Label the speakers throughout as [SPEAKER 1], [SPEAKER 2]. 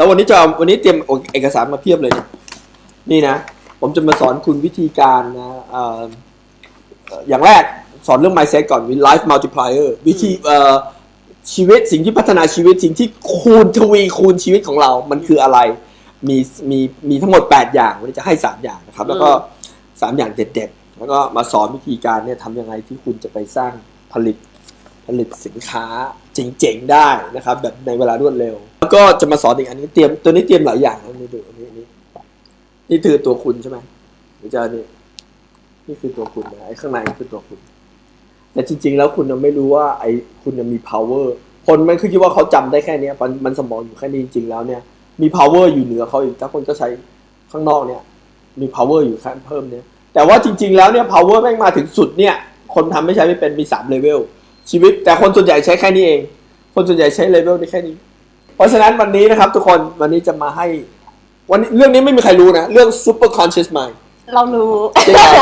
[SPEAKER 1] แล้ววันนี้จะเอาวันนี้เตรียมเอกสารมาเพียบเลยเนี่ยนี่นะ ผมจะมาสอนคุณวิธีการนะเอ่อเอ่ออย่างแรกสอนเรื่อง mindset ก่อนมี life multiplier วิธีเอ่อชีวิตสิ่งที่พัฒนาชีวิตสิ่งที่คูณทวีคูณชีวิตของเรา มันคืออะไร มีมีมีทั้งหมด 8 อย่างวันนี้จะให้ 3 อย่างนะครับ แล้วก็ 3 อย่างเด็ดๆ แล้วก็มาสอนวิธีการเนี่ยทำยังไงที่คุณจะไปสร้างผลิตผลิตสินค้า เจ๋งๆได้นะครับ แบบในเวลารวดเร็ว แล้วก็จะมาสอนอีกอันนี้เตรียมตัวนี้เตรียมหลายอย่างนะนี่ดูอันนี้อันนี้นี่คือตัวคุณใช่ไหมหรือจะนี่นี่คือตัวคุณนะไอ้ข้างในนี่คือตัวคุณ แต่จริง ๆ แล้วคุณน่ะไม่รู้ว่าไอ้คุณน่ะมี power คนมันคือคิดว่าเขาจำได้แค่นี้มันมันสมองอยู่แค่นี้จริงๆแล้วเนี่ยมี power อยู่เหนือเขาอีกถ้าคนก็ใช้ข้างนอกเนี่ยมี power อยู่ขั้นเพิ่มเนี่ยแต่ว่าจริง ๆ แล้วเนี่ย power แม่งมาถึงสุดเนี่ย คนทำไม่ใช้ไม่เป็นมีสามเลเวล ชีวิต แต่คนส่วนใหญ่ใช้แค่นี้เอง คนส่วนใหญ่ใช้เลเวลนี้แค่นี้ เพราะฉะนั้นวันนี้นะครับ ทุกคนวันนี้จะมาให้ วันนี้เรื่องนี้ไม่มีใครรู้นะ เรื่อง super conscious mind
[SPEAKER 2] เรารู้
[SPEAKER 1] จริงเหรอ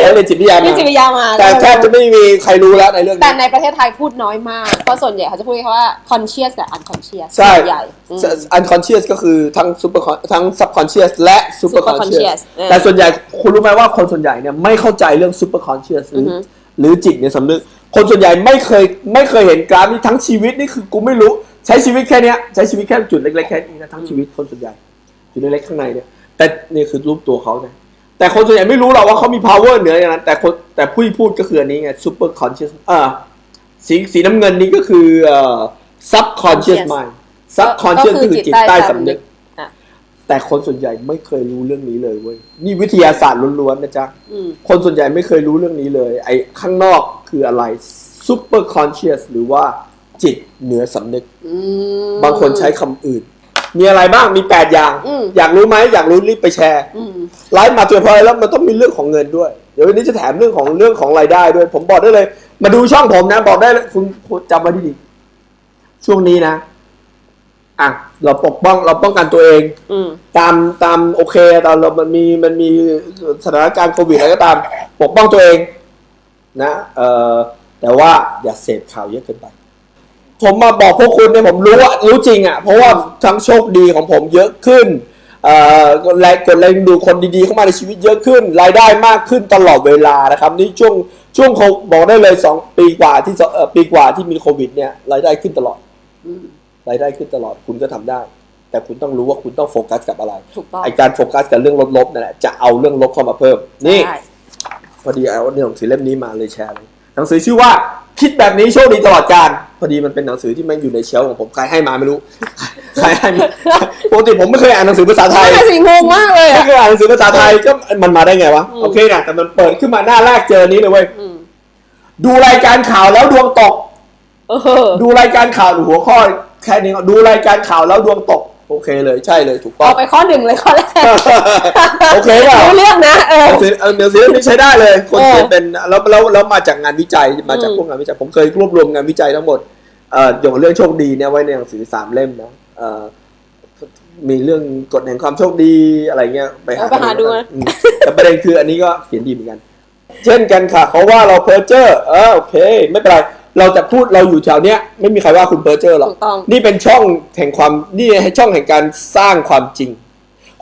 [SPEAKER 1] แล้วเรียนจิตวิทยา
[SPEAKER 2] นี่
[SPEAKER 1] มา
[SPEAKER 2] จิตวิทยามา
[SPEAKER 1] แต่แทบจะไม่มีใครรู้แล้วในเรื่อง
[SPEAKER 2] แต่
[SPEAKER 1] นี้
[SPEAKER 2] ในประเทศไทยพูดน้อยมาก เพราะส่วนใหญ่เขาจะพูดแค่ว่า conscious กับ unconscious
[SPEAKER 1] ใช่
[SPEAKER 2] ส่วนใหญ่อืม
[SPEAKER 1] unconscious ก็คือทั้ง super con- ทั้ง subconscious และ super
[SPEAKER 2] super
[SPEAKER 1] conscious
[SPEAKER 2] conscious เออ
[SPEAKER 1] แต่ส่วนใหญ่คุณรู้ไหมว่าคนส่วนใหญ่เนี่ยไม่เข้าใจเรื่อง super conscious หรืออ
[SPEAKER 2] อฮึ
[SPEAKER 1] หรือจิตในสำนึก คนส่วนใหญ่ไม่เคยไม่เคยเห็นกราฟนี้ทั้งชีวิตนี่คือกูไม่รู้ ใช้ชีวิตแค่เนี้ยใช้ชีวิตแค่จุดเล็กๆแค่นี้นะทั้งชีวิตคนส่วนใหญ่จุดเล็กๆข้างในเนี่ย แต่นี่คือรูปตัวเขาเนี่ยแต่คนส่วนใหญ่ไม่รู้หรอกว่าเขามี power เหนืออย่างนั้น แต่คนแต่ผู้ที่พูดก็คืออันนี้ไง super conscious อ่าสีสีน้ำเงินนี่ก็คือเอ่อ subconscious mind subconscious ก็คือจิตใต้สำนึก
[SPEAKER 2] อะ
[SPEAKER 1] แต่คนส่วนใหญ่ไม่เคยรู้เรื่องนี้เลยเว้ยนี่วิทยาศาสตร์ล้วนๆนะจ๊ะ
[SPEAKER 2] อืม
[SPEAKER 1] คนส่วนใหญ่ไม่เคยรู้เรื่องนี้เลย ไอ้ข้างนอกคืออะไร super conscious หรือว่าจิตเหนือสำนึก
[SPEAKER 2] อืม
[SPEAKER 1] บางคนใช้คำอื่น มีอะไรบ้างมี8อย่าง
[SPEAKER 2] อืม
[SPEAKER 1] อยากรู้ไหมอยากรู้รีบไปแชร์
[SPEAKER 2] อืม
[SPEAKER 1] ไลฟ์มาเจอพอยแล้วมันต้องมีเรื่องของเงินด้วย เดี๋ยววันนี้จะแถมเรื่องของเรื่องของรายได้ด้วย ผมบอกได้เลย มาดูช่องผมนะ บอกได้เลยคุณคุณจำไว้ดีๆช่วงนี้นะ อะเราปกป้องเราป้องกันตัวเอง
[SPEAKER 2] อืม
[SPEAKER 1] ตามตามโอเคตอนเรามันมีมันมีสถานการณ์โควิดอะไรก็ตาม ปกป้องตัวเองนะเอ่อแต่ว่าอย่าเสพข่าวเยอะเกินไป ผมมาบอกพวกคุณเนี่ยผมรู้ว่ารู้จริงอะ เพราะว่าทั้งโชคดีของผมเยอะขึ้นเอ่อกดแรงกดแรงดูคนดีๆเข้ามาในชีวิตเยอะขึ้น รายได้มากขึ้นตลอดเวลานะครับ นี่ช่วงช่วงโคบอกได้เลยสองปีกว่าที่เอ่อปีกว่าที่มีโควิดเนี่ยรายได้ขึ้นตลอด
[SPEAKER 2] อืม
[SPEAKER 1] รายได้ขึ้นตลอดคุณก็ทำได้ แต่คุณต้องรู้ว่าคุณต้องโฟกัสกับอะไร
[SPEAKER 2] ถูกต้อง
[SPEAKER 1] ไอการโฟกัสกับเรื่องลบๆนั่นแหละจะเอาเรื่องลบเข้ามาเพิ่มนี่
[SPEAKER 2] ใช่
[SPEAKER 1] พอดีเอาหนังสือเล่มนี้มาเลยแชร์เลยหนังสือชื่อว่าคิดแบบนี้โชคดีตลอดการพอดีมันเป็นหนังสือที่แมันอยู่ในเชลฟ์ของผมใครให้มาไม่รู้ใครให้มาปกติผมไม่เคยอ่านหนังสือภาษาไทย
[SPEAKER 2] น่าสิงงมากเลย
[SPEAKER 1] ไม่
[SPEAKER 2] อะ
[SPEAKER 1] เคยอ่านหนังสือภาษาไทยก็มันมาได้ไงวะ
[SPEAKER 2] อืม
[SPEAKER 1] โอเคนะแต่มันเปิดขึ้นมาหน้าแรกเจอนี้เลยเว้ย
[SPEAKER 2] อืม
[SPEAKER 1] ดูรายการข่าวแล้วดวงตก
[SPEAKER 2] เออ
[SPEAKER 1] ดูรายการข่าวหรือหัวข้อ แค่นี้ก็ดูรายการข่าวแล้วดวงตก โอเคเลยใช่เลยถูกต้อง
[SPEAKER 2] เอาไปข้อหนึ่งเลยข้อแรก
[SPEAKER 1] โอเคเปล่า
[SPEAKER 2] รู้เรื่องนะเอ
[SPEAKER 1] ห
[SPEAKER 2] อ
[SPEAKER 1] นังสือเออหนังสือเล่มนี้ใช้ได้เลย คน
[SPEAKER 2] เออ
[SPEAKER 1] เขียนเป็นแล้วแล้วแล้วมาจากงานวิจัยมาจาก
[SPEAKER 2] อืม
[SPEAKER 1] พวกงานวิจัย ผมเคยรวบรวมงานวิจัยทั้งหมดเอ่อเกี่ยวกับเรื่องโชคดีเนี่ยไว้ในหนังสือสามเล่มนะเอ่อมีเรื่องกฎแห่งความโชคดีอะไรเงี้ยไปหา
[SPEAKER 2] เออไปหาดูนะ
[SPEAKER 1] อืมแต่ประเด็นคืออันนี้ก็เขียนดีเหมือนกัน เช่นกันค่ะเขาว่าเราเพ้อเจ้อเออโอเค ไม่เป็นไร เราจะพูดเราอยู่แถวเนี้ยไม่มีใครว่าคุณเพ้อเจ้อหรอก
[SPEAKER 2] ถูกต้อง
[SPEAKER 1] นี่เป็นช่องแห่งความนี่ช่องแห่งการสร้างความจริง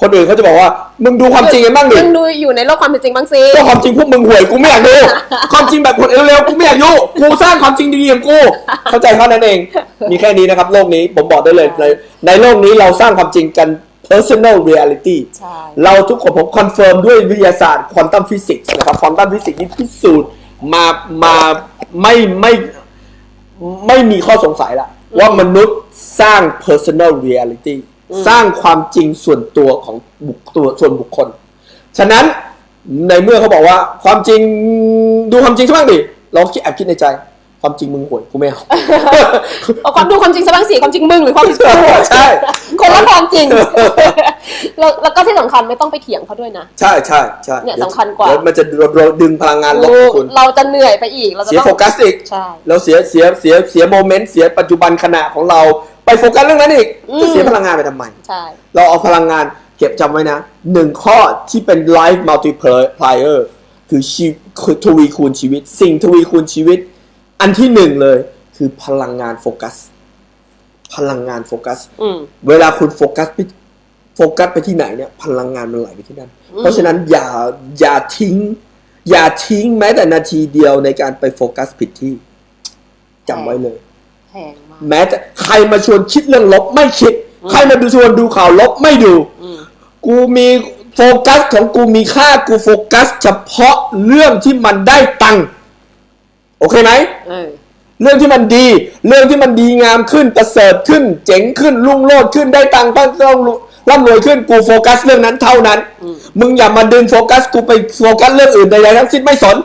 [SPEAKER 1] คนอื่นเขาจะบอกว่า มึงดูความจริงกันบ้างดิ
[SPEAKER 2] ยังดูอยู่ในโลกความเป็นจริงบ้างสิ
[SPEAKER 1] ก็ความจริงพวกมึงห่วยกูไม่อยากดู ความจริงแบบผลเร็วๆกูไม่อยากดูกูสร้างความจริงดีๆของกู เข้าใจเท่านั้นเอง มีแค่นี้นะครับ โลกนี้ผมบอกได้เลยในในโลกนี้เราสร้างความจริงกัน personal reality
[SPEAKER 2] ใช่
[SPEAKER 1] เราทุกคนผมคอนเฟิร์มด้วยวิทยาศาสตร์ควอนตัมฟิสิกส์นะครับควอนตัมฟิสิกส์นี่พิสูจน์มามาไม่ไม่ ไม่มีข้อสงสัยละว่ามนุษย์สร้าง personal reality สร้างความจริงส่วนตัวของบุคตัวส่วนบุคคล ฉะนั้นในเมื่อเขาบอกว่าความจริงดูความจริงใช่ไหมดิเราคิดแอบคิดในใจ ความจริงมึงห่วยกูไม่เอา
[SPEAKER 2] เอาความดูความจริงซะบ้างสิความจริงมึงหรือความจริงกู
[SPEAKER 1] ใช่
[SPEAKER 2] คนละความจริงแล้วแล้วก็ที่สำคัญไม่ต้องไปเถียงเขาด้วยนะ
[SPEAKER 1] ใช่ใช่ใช่
[SPEAKER 2] เนี่ยสำคัญกว่า
[SPEAKER 1] เดี๋ยมันจะดึงพลังงานลบของคุณ
[SPEAKER 2] เราจะเหนื่อยไปอีกเราจะ
[SPEAKER 1] เสีย
[SPEAKER 2] ต้อง
[SPEAKER 1] โฟกัสอีก
[SPEAKER 2] ใช่
[SPEAKER 1] เราเสียเสียเสียเสียโมเมนต์เสียปัจจุบันขณะของเราไปโฟกัสเรื่องนั้นอีก
[SPEAKER 2] อืม
[SPEAKER 1] จะเสียพลังงานไปทำไม
[SPEAKER 2] ใช่
[SPEAKER 1] เราเอาพลังงานเก็บจำไว้นะหนึ่งข้อที่เป็น life multiplier คือชีคือทวีคูณชีวิต สิ่งทวีคูณชีวิต อันที่หนึ่งเลย คือพลังงานโฟกัส พลังงานโฟกัส
[SPEAKER 2] อืม
[SPEAKER 1] เวลาคุณโฟกัสไปโฟกัสไปที่ไหนเนี่ย พลังงานมันไหลไปที่นั่น
[SPEAKER 2] อืม
[SPEAKER 1] เพราะฉะนั้นอย่าอย่าทิ้ง อย่าทิ้งแม้แต่นาทีเดียวในการไปโฟกัสผิดที่จำไว้เลย
[SPEAKER 2] แพงมาก
[SPEAKER 1] แม้แต่ใครมาชวนคิดเรื่องลบไม่คิด
[SPEAKER 2] อืม
[SPEAKER 1] ใครมาดูชวนดูข่าวลบไม่ดู
[SPEAKER 2] อืม
[SPEAKER 1] กูมีโฟกัสของกูมีค่ากูโฟกัส เฉพาะเรื่องที่มันได้ตังค์ โอเคไหม
[SPEAKER 2] เออ
[SPEAKER 1] เรื่องที่มันดี เรื่องที่มันดีงามขึ้นประเสริฐขึ้น เจ๋งขึ้นรุ่งโรจน์ขึ้นได้ตังค์บ้างต้องร่ำรวยขึ้นกูโฟกัสเรื่องนั้นเท่านั้น
[SPEAKER 2] อืม
[SPEAKER 1] มึงอย่ามาดึงโฟกัสกูไปโฟกัสเรื่องอื่นใดๆทั้งสิ้นไม่สน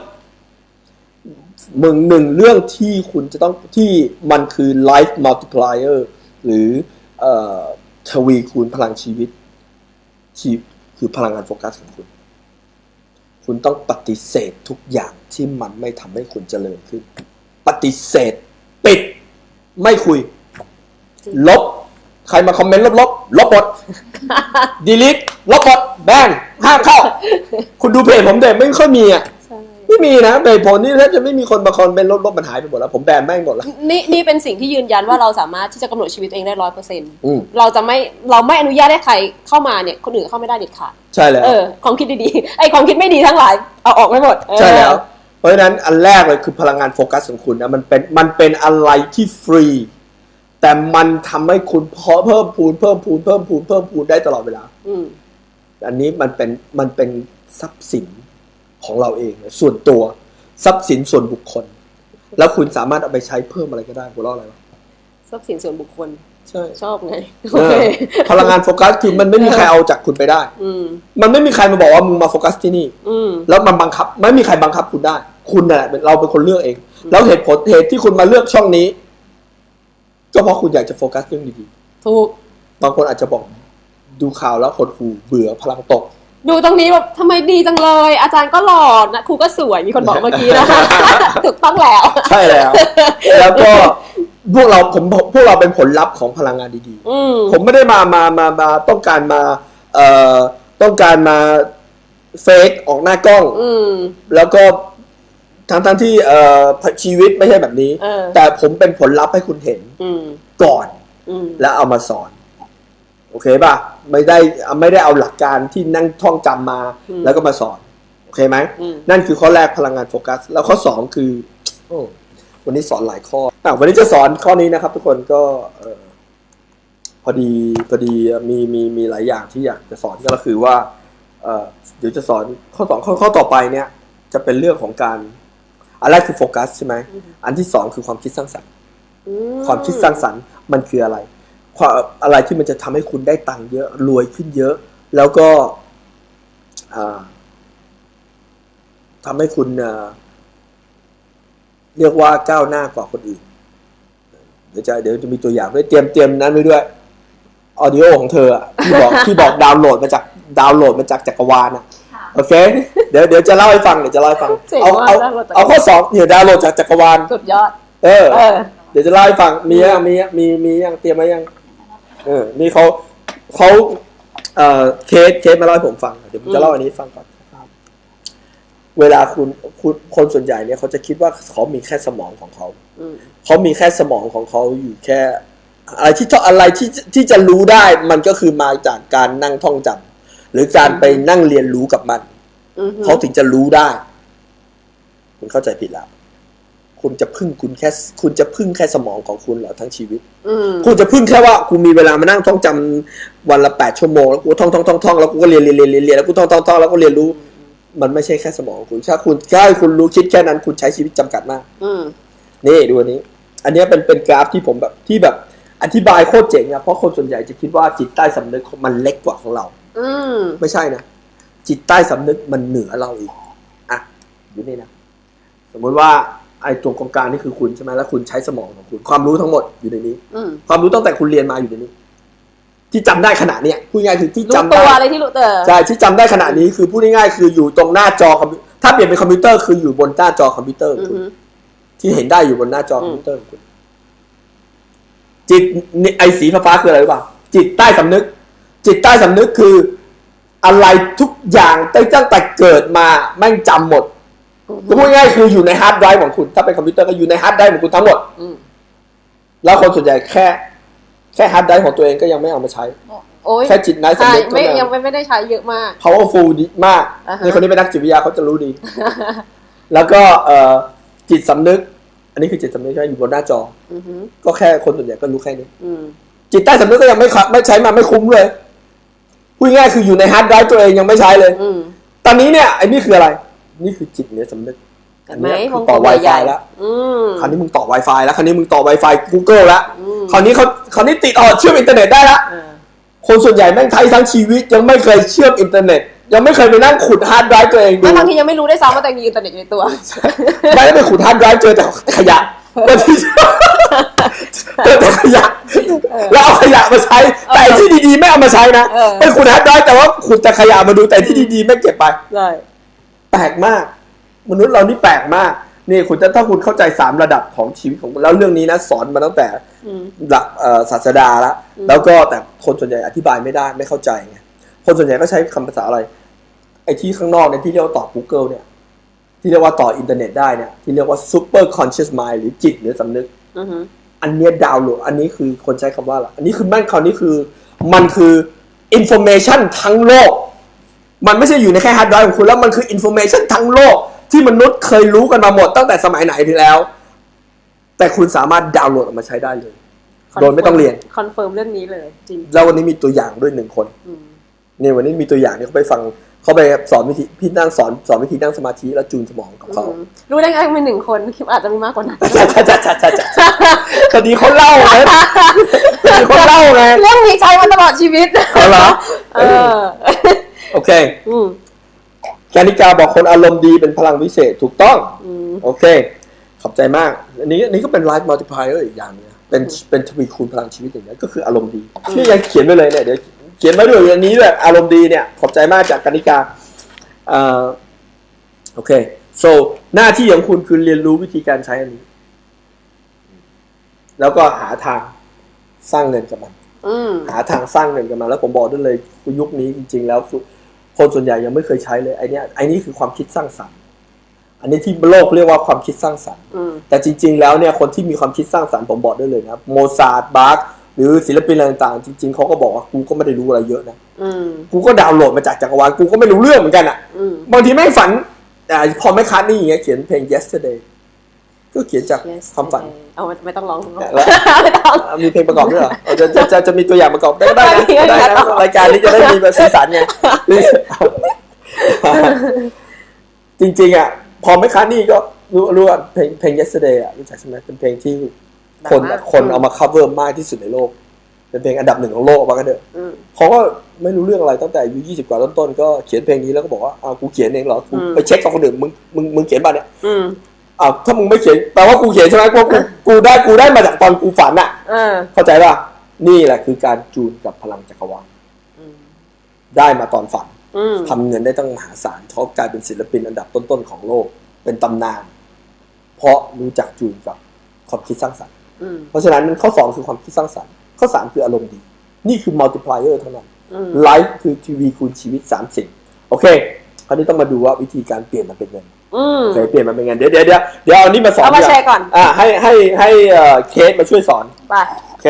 [SPEAKER 1] มึงหนึ่งเรื่องที่คุณจะต้องที่มันคือ life multiplier หรือเอ่อทวีคูณพลังชีวิตที่คือพลังงานโฟกัสของคุณ คุณต้องปฏิเสธทุกอย่างที่มันไม่ทำให้คุณเจริญขึ้น ปฏิเสธ ปิด ไม่คุย ลบ ใครมาคอมเมนต์ลบลบลบหมดดีลิทลบหมดแบนห้ามเข้า คุณดูเพจผมเด็ไม่ค่อยมีอะ
[SPEAKER 2] ใช่
[SPEAKER 1] ไม่มีนะเพจผมนี่แทบจะไม่มีคนมาคอมเมนต์ลบลบมันหายไปหมดแล้ว ผมแบนแม่งหมดแล้ว
[SPEAKER 2] นี่นี่เป็นสิ่งที่ยืนยันว่าเราสามารถที่จะกำหนดชีวิตตัวเองได้ร้อยเปอร์เซ็นต์
[SPEAKER 1] อืม
[SPEAKER 2] เราจะไม่เราไม่อนุญาตให้ใครเข้ามาเนี่ย คนอื่นเข้าไม่ได้เด็ดขาด
[SPEAKER 1] ใช่แล้ว
[SPEAKER 2] เออความคิดดีๆไอ้ความคิดไม่ดีทั้งหลายเอาออกไม่หมดเออ
[SPEAKER 1] ใช่แล้ว เพราะฉะนั้นอันแรกเลยคือพลังงานโฟกัสของคุณนะมันเป็นมันเป็นอะไรที่ฟรี แต่มันทำให้คุณเพาะเพิ่มพูนเพิ่มพูนเพิ่มพูนเพิ่มพูนได้ตลอดเวลา
[SPEAKER 2] อืม
[SPEAKER 1] อันนี้มันเป็นมันเป็นทรัพย์สิน ของเราเองนะส่วนตัวทรัพย์สินส่วนบุคคล แล้วคุณสามารถเอาไปใช้เพิ่มอะไรก็ได้หัวเราะอะไรวะ
[SPEAKER 2] ทรัพย์สินส่วนบุคคล
[SPEAKER 1] ใช่
[SPEAKER 2] ชอบไง
[SPEAKER 1] เออพลังงานโฟกัสคือมันไม่มีใครเอาจากคุณไปได้
[SPEAKER 2] อืม
[SPEAKER 1] มันไม่มีใครมาบอกว่ามึงมาโฟกัสที่นี่
[SPEAKER 2] อืม
[SPEAKER 1] แล้วมันบังคับ ไม่มีใครบังคับคุณได้ คุณน่ะแหละเราเป็นคนเลือกเอง แล้วเหตุผลเหตุที่คุณมาเลือกช่องนี้ ก็เพราะคุณอยากจะโฟกัสเรื่องดี
[SPEAKER 2] ถูก
[SPEAKER 1] ๆบางคนอาจจะบอกดูข่าวแล้วคนหูเบื่อพลังตก
[SPEAKER 2] ดูตรงนี้แบบทำไมดีจังเลย อาจารย์ก็หล่อนะครูก็สวยมีคนบอกเมื่อกี้นะคะ ถูกต้องแล้ว
[SPEAKER 1] ใช่แล้ว แล้วก็พวกเราผมพวกเราเป็นผลลัพธ์ของพลังงานดี
[SPEAKER 2] อืม
[SPEAKER 1] ๆ ผมไม่ได้มามามามาต้องการมาเอ่อต้องการมาเฟกออกหน้ากล้อง
[SPEAKER 2] อืม
[SPEAKER 1] แล้วก็ทั้งทั้งที่เอ่อชีวิตไม่ใช่แบบนี้
[SPEAKER 2] เออ
[SPEAKER 1] แต่ผมเป็นผลลัพธ์ให้คุณเห็น
[SPEAKER 2] อืม
[SPEAKER 1] ก่อน
[SPEAKER 2] อืม
[SPEAKER 1] แล้วเอามาสอนโอเคป่ะไม่ได้ไม่ได้เอาหลักการที่นั่งท่องจำมา
[SPEAKER 2] อืม
[SPEAKER 1] แล้วก็มาสอนโอเคไหม
[SPEAKER 2] อืม
[SPEAKER 1] นั่นคือข้อแรกพลังงานโฟกัส แล้วข้อสองคือโอ้วันนี้สอนหลายข้ออะวันนี้จะสอนข้อนี้นะครับ ทุกคนก็เอ่อพอดีพอดีมีมีมีหลายอย่างที่อยากจะสอนก็คือว่าเอ่อเดี๋ยวจะสอนข้อสองข้อข้อต่อไปเนี่ย จะเป็นเรื่องของการอันแรกคือโฟกัสใช่ไหมอันที่สองคือความคิดสร้างสรรค์
[SPEAKER 2] อื
[SPEAKER 1] ความคิดสร้างสรรค์มันคืออะไร ความอะไรที่มันจะทำให้คุณได้ตังค์เยอะ รวยขึ้นเยอะ แล้วก็อ่าทำให้คุณเรียกว่าก้าวหน้ากว่าคนอื่น เดี๋ยวจะเดี๋ยวจะมีตัวอย่างด้วยเตรียมเตรียมนั้นไว้ด้วยออดิโอของเธอที่บอกที่บอกดาวน์โหลดมาจากดาวน์โหลดมาจากจักรวาลอะโอเค เดี๋ยวเดี๋ยวจะเล่าให้ฟังเดี๋ยวจะเล่าให้ฟัง
[SPEAKER 2] เอา
[SPEAKER 1] เอาเอาข้อสองเนี่ยดาวน์โหลดจากจักรวาล
[SPEAKER 2] สุดยอด
[SPEAKER 1] เออ
[SPEAKER 2] เออ
[SPEAKER 1] เดี๋ยวจะเล่าให้ฟังมียังมียังมีมียังเตรียมไว้ยัง เออ นี่เขาเขาเอ่อเคสเคสมาเล่าให้ผมฟัง เดี๋ยวผมจะเล่าอันนี้ให้ฟังก่อนครับเวลาคุณคุณคนส่วนใหญ่เนี่ยเขาจะคิดว่าเขามีแค่สมองของเขา
[SPEAKER 2] อืม
[SPEAKER 1] เขามีแค่สมองของเขาอยู่แค่ อะไรที่อะไรที่ที่จะรู้ได้มันก็คือมาจากการนั่งท่องจำหรือการไปนั่งเรียนรู้กับมัน
[SPEAKER 2] อืม
[SPEAKER 1] เขาถึงจะรู้ได้ คุณเข้าใจผิดแล้ว คุณจะพึ่งคุณแค่ คุณจะพึ่งแค่สมองของคุณเหรอทั้งชีวิต
[SPEAKER 2] อืม
[SPEAKER 1] คุณจะพึ่งแค่ว่ากูมีเวลามานั่งท่องจำวันละแปดชั่วโมงแล้วกูท่องท่องท่องท่องแล้วกูก็เรียนเรียนเรียนเรียนเรียนแล้วกูท่องท่องท่องแล้วก็เรียนรู้ มันไม่ใช่แค่สมองคุณถ้าคุณแค่คุณรู้คิดแค่นั้นคุณใช้ชีวิตจำกัดมาก
[SPEAKER 2] อืม
[SPEAKER 1] นี่ดูอันนี้ อันเนี้ยเป็นเป็นกราฟที่ผมแบบที่แบบอธิบายโคตรเจ๋งอะเพราะคนส่วนใหญ่จะคิดว่าจิตใต้สำนึกมันเล็กกว่าของเรา
[SPEAKER 2] อืม
[SPEAKER 1] ไม่ใช่นะจิตใต้สำนึกมันเหนือเราอีกอะอยู่นี่นะสมมติว่า ไอ้ตัวกองกลางนี่คือคุณใช่ไหมแล้วคุณใช้สมองของคุณ ความรู้ทั้งหมดอยู่ในนี้
[SPEAKER 2] อืม
[SPEAKER 1] ความรู้ตั้งแต่คุณเรียนมาอยู่ในนี้ ที่จำได้ขณะเนี้ยพูดง่ายๆคือที่
[SPEAKER 2] รู้
[SPEAKER 1] จำ
[SPEAKER 2] ตั
[SPEAKER 1] ได้
[SPEAKER 2] วอะไรที่รู้เตอ
[SPEAKER 1] ใช่ที่จำได้ขณะนี้คือพูดง่ายๆคืออยู่ตรงหน้าจอคอมพิวถ้าเปลี่ยนเป็นคอมพิวเตอร์คืออยู่บนหน้าจอคอมพิวเตอร์ของ
[SPEAKER 2] อื
[SPEAKER 1] คุณ
[SPEAKER 2] ม
[SPEAKER 1] ที่เห็นได้อยู่บนหน้าจอคอมพิวเตอร์ของคุณจิตนี่ไอสีฟ้าๆคืออะไรรู้ป่ะจิตใต้สำนึก จิตใต้สำนึกคืออะไรทุกอย่างตั้งแต่เกิดมาแม่งจำหมดก็ พูดง่ายๆคืออยู่ในฮาร์ดไดรฟ์ของคุณถ้าเป็นคอมพิวเตอร์ก็อยู่ในฮาร์ดไดรฟ์ของคุณทั้งหมด
[SPEAKER 2] อืม
[SPEAKER 1] แล้วคนส่วนใหญ่แค่ แค่ฮาร์ดไดรฟ์ของตัวเองก็ยังไม่เอามาใช้
[SPEAKER 2] โอ้ย
[SPEAKER 1] แค่จิตไนท์
[SPEAKER 2] ใช่
[SPEAKER 1] สำนึก
[SPEAKER 2] ไม่
[SPEAKER 1] เท่านั้น
[SPEAKER 2] ยังไม่ไม่ได้ใช้เยอะมาก
[SPEAKER 1] powerful ดีมาก
[SPEAKER 2] อ่าฮะ
[SPEAKER 1] ในคนนี้เป็นนักจิตวิทยาเขาจะรู้ดี แล้วก็เอ่อจิตสำนึก อันนี้คือจิตสำนึกใช่ไหมอยู่บนหน้าจอ
[SPEAKER 2] อือหือ
[SPEAKER 1] ก็แค่คนส่วนใหญ่ก็รู้แค่นี้
[SPEAKER 2] อืม
[SPEAKER 1] จิตใต้สำนึกก็ยังไม่ขับไม่ใช้มาไม่คุ้มเลยพูดง่ายๆคืออยู่ในฮาร์ดไดรฟ์ตัวเองยังไม่ใช้เลย
[SPEAKER 2] อืม
[SPEAKER 1] ตอนนี้เนี่ยไอ้นี่คืออะไร นี่คือจิตเหนือสำนึก
[SPEAKER 2] เห็
[SPEAKER 1] อั
[SPEAKER 2] น
[SPEAKER 1] น
[SPEAKER 2] ไหม
[SPEAKER 1] เนี้ยวคื
[SPEAKER 2] ง
[SPEAKER 1] อกต่
[SPEAKER 2] ล
[SPEAKER 1] อ
[SPEAKER 2] มใหญ่
[SPEAKER 1] Wi-Fi แล้ว
[SPEAKER 2] ๆอืม
[SPEAKER 1] คราวนี้มึงต่อ Wi-Fi แล้วคราวนี้มึงต่อ Wi-Fi Google แล้ว
[SPEAKER 2] อืม
[SPEAKER 1] คราวนี้เขาคราวนี้ติดออดเชื่อมอินเทอร์เน็ตได้แล้ว
[SPEAKER 2] อ่า
[SPEAKER 1] คนส่วนใหญ่แม่งใช้ทั้งชีวิตยังไม่เคยเชื่อมอินเทอร์เน็ต ยังไม่เคยไปนั่งขุดฮาร์ดไดรฟ์ตัวเองดู
[SPEAKER 2] ไม่บางทียังไม่รู้ได้วยซ้ำว่าตัวเองมีอินเทอร์เน็ตอยู่ในตัว
[SPEAKER 1] ไม่ได้ไปขุดฮาร์ดไดรฟ์เจอแต่ขยะบางทีเจอแต่ขยะแล้วเอาขยะมาใช้ แต่ที่ดีๆไม่เอามาใช้นะ
[SPEAKER 2] เออ
[SPEAKER 1] ไปขุดฮาร์ดไดรฟ์แต่ว่าขุดแต่ขยะมาดูแต่ที่ดีๆไม่เก็บไป
[SPEAKER 2] ใช่
[SPEAKER 1] แปลกมาก มนุษย์เรานี่แปลกมากนี่คุณจะถ้าคุณเข้าใจสามระดับของชีวิตของคุณแล้วเรื่องนี้นะสอนมาตั้งแต่
[SPEAKER 2] อืม
[SPEAKER 1] หลักเอ่อศาสดาแล้ว
[SPEAKER 2] อืม
[SPEAKER 1] แล้วก็แต่คนส่วนใหญ่อธิบายไม่ได้ไม่เข้าใจไงคนส่วนใหญ่ก็ใช้คำภาษาอะไร ไอ้ที่ข้างนอกเนี่ยที่เรียกว่าต่อ Google เนี่ย ที่เรียกว่าต่ออินเทอร์เน็ตได้เนี่ยที่เรียกว่า super conscious mind หรือจิตเหนือสำนึก
[SPEAKER 2] อือหือ
[SPEAKER 1] อันเนี้ยดาวน์โหลดอันนี้คือคนใช้คำว่าอะไรอันนี้คือแม่นคำนี้คือ มันคือ information ทั้งโลก มันไม่ใช่อยู่ในแค่ฮาร์ดไดรฟ์ของคุณแล้วมันคือ information ทั้งโลก ที่มนุษย์เคยรู้กันมาหมดตั้งแต่สมัยไหนทีแล้ว แต่คุณสามารถดาวน์โหลดออกมาใช้ได้เลย โดยไม่ต้องเรียน
[SPEAKER 2] คอนเฟิร์มเรื่องนี้เลย จริง
[SPEAKER 1] แล้ววันนี้มีตัวอย่างด้วยหนึ่งคน
[SPEAKER 2] อืม
[SPEAKER 1] นี่วันนี้มีตัวอย่างเนี่ยเขาไปฟังเขาไปสอนวิธีพี่นั่งสอนสอนวิธีนั่งสมาธิแล้วจูนสมองกับเขา
[SPEAKER 2] อืมรู้ได้ไงมีหนึ่งคนคิดว่าอาจจะมีมากกว่านั้น
[SPEAKER 1] จ้าจ้าจ้าจ้าจ้าจ้าคดีเขาเล่าไงคดีเขาเล่าไง
[SPEAKER 2] เรื่องนี้ใช้มาตลอดชีวิต
[SPEAKER 1] เอาเหรอ
[SPEAKER 2] เออ
[SPEAKER 1] โอเค
[SPEAKER 2] อืม
[SPEAKER 1] แกนิกาบอกคนอารมณ์ดีเป็นพลังวิเศษถูกต้อง
[SPEAKER 2] อืม
[SPEAKER 1] โอเค ขอบใจมาก อันนี้อันนี้ก็เป็นไลฟ์มัลติพลายเออร์อีกอย่างหนึงนะเป็นเป็นทวีคูณพลังชีวิตอย่างนี้ยก็คืออารมณ์ดีนี่ยังเขียนไว้เลยเนี่ยเดี๋ยวเขียนไว้ด้วยอันนี้ด้วยอารมณ์ดีเนี่ย ขอบใจมากจากกานิกาเอ่อโอเค so หน้าที่ของคุณคือเรียนรู้วิธีการใช้อันนี้ แล้วก็หาทางสร้างเงินกับมัน
[SPEAKER 2] อืม
[SPEAKER 1] หาทางสร้างเงินกันมาแล้วผมบอกได้เลยยุคนี้จริง ๆ แล้ว คนส่วนใหญ่ยังไม่เคยใช้เลยไอเนี้ยไอนี้คือความคิดสร้างสรรค์อันนี้ที่โลกเรียกว่าความคิดสร้างสรรค์
[SPEAKER 2] อืม
[SPEAKER 1] แต่จริง ๆ แล้วเนี่ยคนที่มีความคิดสร้างสรรค์ผมบอกได้เลยนะโมซาร์ทบาร์กหรือศิลปินอะไรต่างๆจริง ๆเขาก็บอกว่ากูก็ไม่ได้รู้อะไรเยอะนะ
[SPEAKER 2] อืม
[SPEAKER 1] กูก็ดาวน์โหลดมาจากจักรวาลกูก็ไม่รู้เรื่องเหมือนกันอะ
[SPEAKER 2] อืม
[SPEAKER 1] บางทีไม่งฝันอ่าพอไม่คัดนี่อย่างเงี้ยเขียนเพลง yesterday ก็เขียนจากความฝัน
[SPEAKER 2] เอาไม่ไม่ต้องร้อง
[SPEAKER 1] แล้ว
[SPEAKER 2] ไม่ต้อง
[SPEAKER 1] อะมีเพลงประกอบด้วยเหรอเอาจะจะจะจะมีตัวอย่างประกอบได้ได้นะ
[SPEAKER 2] ไม่มี
[SPEAKER 1] ได้นะ
[SPEAKER 2] ไม่มี
[SPEAKER 1] รายการนี้จะได้มีแบบสีสันไงจริงๆอะพอไม่ค้านี่ก็รู้รู้ว่าเพลงเพลง yesterday อะรู้จักใช่ไหมเป็นเพลงที่คน
[SPEAKER 2] ดังมาก
[SPEAKER 1] คนเอามา cover มากที่สุดในโลก เป็นเพลงอันดับหนึ่งของโลกว่ากันเถอะ
[SPEAKER 2] อืม
[SPEAKER 1] เขาก็ไม่รู้เรื่องอะไรตั้งแต่อายุ20กว่าต้นๆก็เขียนเพลงนี้แล้วก็บอกว่าอ้าวกูเขียนเองเหรอกู
[SPEAKER 2] อืม
[SPEAKER 1] ไปเช็คกับคนอื่นมึงมึงมึงเขียนป่ะเนี่ย
[SPEAKER 2] อืม
[SPEAKER 1] อ้าวถ้ามึงไม่เขียนแปลว่ากูเขียนใช่ไหมเพราะกูกูได้กูได้มาจากตอนกูฝันอะ
[SPEAKER 2] เออ
[SPEAKER 1] เข้าใจป่ะนี่แหละคือการจูนกับพลังจักรวาล
[SPEAKER 2] อืม
[SPEAKER 1] ได้มาตอนฝัน
[SPEAKER 2] อืม
[SPEAKER 1] ทำเงินได้ตั้งมหาศาลเขากลายเป็นศิลปินอันดับต้นๆของโลก เป็นตำนาน เพราะรู้จักจูนกับความคิดสร้างสรรค์
[SPEAKER 2] อืม
[SPEAKER 1] เพราะฉะนั้นข้อสองคือความคิดสร้างสรรค์ ข้อสามคืออารมณ์ดี นี่คือ multiplier เท่านั้น
[SPEAKER 2] อืม
[SPEAKER 1] ไลฟ์คือทีวีคูณชีวิตสามสิ่ง โอเค คราวนี้ต้องมาดูว่าวิธีการเปลี่ยนมันเป็นเงิน
[SPEAKER 2] อืม
[SPEAKER 1] โอเคเปลี่ยนมันเป็นเงินเดี๋ยวเดี๋ยวเดี๋ยวเดี๋ยวเอาอันนี้มาสอน
[SPEAKER 2] เอามา
[SPEAKER 1] ดีว่
[SPEAKER 2] แชร์ก่อน
[SPEAKER 1] อ่าให้ให้ให้เอ่อเคสมาช่วยสอน
[SPEAKER 2] ไป
[SPEAKER 1] โอเค